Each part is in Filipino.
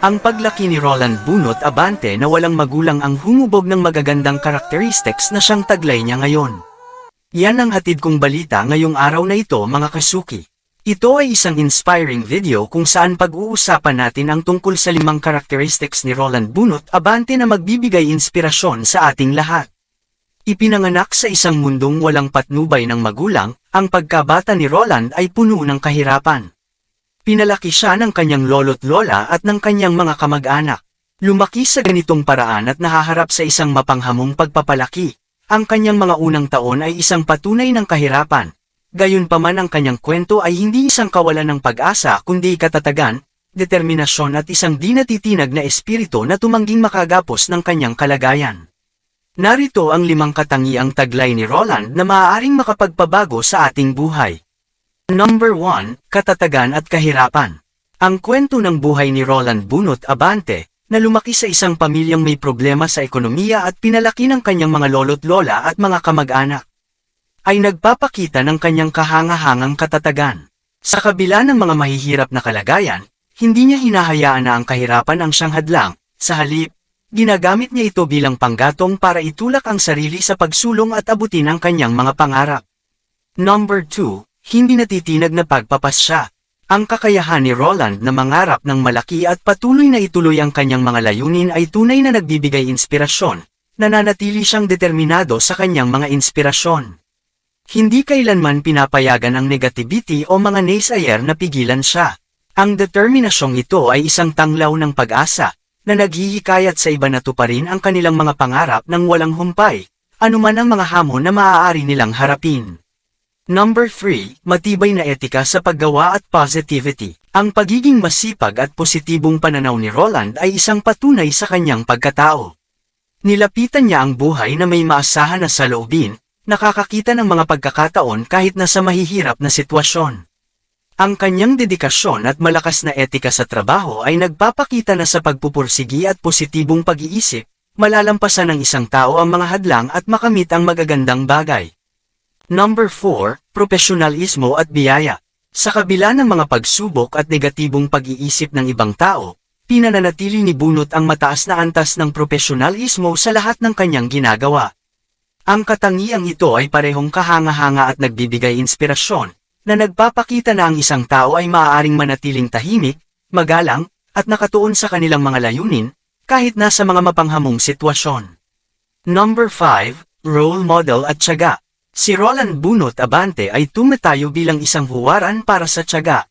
Ang paglaki ni Roland Bunot Abante na walang magulang ang humubog ng magagandang characteristics na siyang taglay niya ngayon. Yan ang hatid kong balita ngayong araw na ito mga kasuki. Ito ay isang inspiring video kung saan pag-uusapan natin ang tungkol sa limang characteristics ni Roland Bunot Abante na magbibigay inspirasyon sa ating lahat. Ipinanganak sa isang mundong walang patnubay ng magulang, ang pagkabata ni Roland ay puno ng kahirapan. Pinalaki siya ng kanyang lolo't lola at ng kanyang mga kamag-anak. Lumaki sa ganitong paraan at nahaharap sa isang mapanghamong pagpapalaki. Ang kanyang mga unang taon ay isang patunay ng kahirapan. Gayunpaman ang kanyang kwento ay hindi isang kawalan ng pag-asa kundi katatagan, determinasyon at isang di natitinag na espiritu na tumangging makagapos ng kanyang kalagayan. Narito ang limang katangiang taglay ni Roland na maaaring makapagpabago sa ating buhay. Number 1, Katatagan at Kahirapan. Ang kwento ng buhay ni Roland Bunot Abante, na lumaki sa isang pamilyang may problema sa ekonomiya at pinalaki ng kanyang mga lolo't lola at mga kamag-anak, ay nagpapakita ng kanyang kahangahangang katatagan. Sa kabila ng mga mahihirap na kalagayan, hindi niya hinahayaan na ang kahirapan ang siyang hadlang, sa halip, ginagamit niya ito bilang panggatong para itulak ang sarili sa pagsulong at abutin ang kanyang mga pangarap. Number 2, hindi natitinag na pagpapasya. Ang kakayahan ni Roland na mangarap ng malaki at patuloy na ituloy ang kanyang mga layunin ay tunay na nagbibigay inspirasyon, nananatili siyang determinado sa kanyang mga inspirasyon. Hindi kailanman pinapayagan ang negativity o mga naysayer na pigilan siya. Ang determinasyong ito ay isang tanglaw ng pag-asa, na naghihikayat sa iba na tuparin ang kanilang mga pangarap ng walang humpay, anuman ang mga hamon na maaari nilang harapin. Number 3, matibay na etika sa paggawa at positivity. Ang pagiging masipag at positibong pananaw ni Roland ay isang patunay sa kanyang pagkatao. Nilapitan niya ang buhay na may maasahan na saloobin, nakakakita ng mga pagkakataon kahit na sa mahihirap na sitwasyon. Ang kanyang dedikasyon at malakas na etika sa trabaho ay nagpapakita na sa pagpupursigi at positibong pag-iisip, malalampasan ng isang tao ang mga hadlang at makamit ang magagandang bagay. Number 4, Profesionalismo at Biyaya. Sa kabila ng mga pagsubok at negatibong pag-iisip ng ibang tao, pinananatili ni Bunot ang mataas na antas ng profesionalismo sa lahat ng kanyang ginagawa. Ang katangiang ito ay parehong kahanga-hanga at nagbibigay inspirasyon, na nagpapakita na ang isang tao ay maaaring manatiling tahimik, magalang, at nakatuon sa kanilang mga layunin, kahit nasa mga mapanghamong sitwasyon. Number 5, Role Model at Tiyaga. Si Roland Bunot Abante ay tumatayo bilang isang huwaran para sa tiyaga.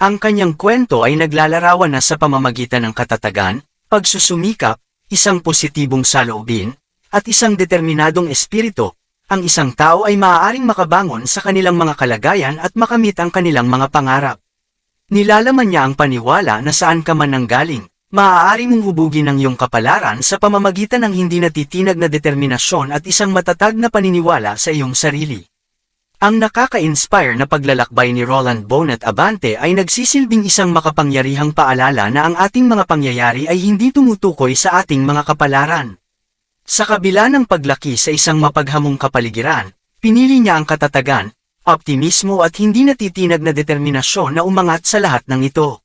Ang kanyang kwento ay naglalarawan na sa pamamagitan ng katatagan, pagsusumikap, isang positibong saloobin, at isang determinadong espiritu, ang isang tao ay maaaring makabangon sa kanilang mga kalagayan at makamit ang kanilang mga pangarap. Nilalaman niya ang paniwala na saan ka man nanggaling, maaari mong hubugin ang iyong kapalaran sa pamamagitan ng hindi natitinag na determinasyon at isang matatag na paniniwala sa iyong sarili. Ang nakaka-inspire na paglalakbay ni Roland Bonnet Abante ay nagsisilbing isang makapangyarihang paalala na ang ating mga pangyayari ay hindi tumutukoy sa ating mga kapalaran. Sa kabila ng paglaki sa isang mapaghamong kapaligiran, pinili niya ang katatagan, optimismo at hindi natitinag na determinasyon na umangat sa lahat ng ito.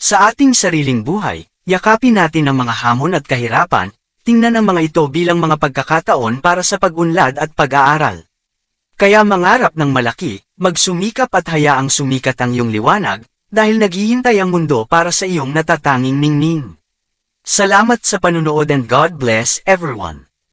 Sa ating sariling buhay, yakapin natin ang mga hamon at kahirapan, tingnan ang mga ito bilang mga pagkakataon para sa pag-unlad at pag-aaral. Kaya mangarap ng malaki, magsumikap at hayaang sumikat ang iyong liwanag, dahil naghihintay ang mundo para sa iyong natatanging ningning. Salamat sa panunood and God bless everyone.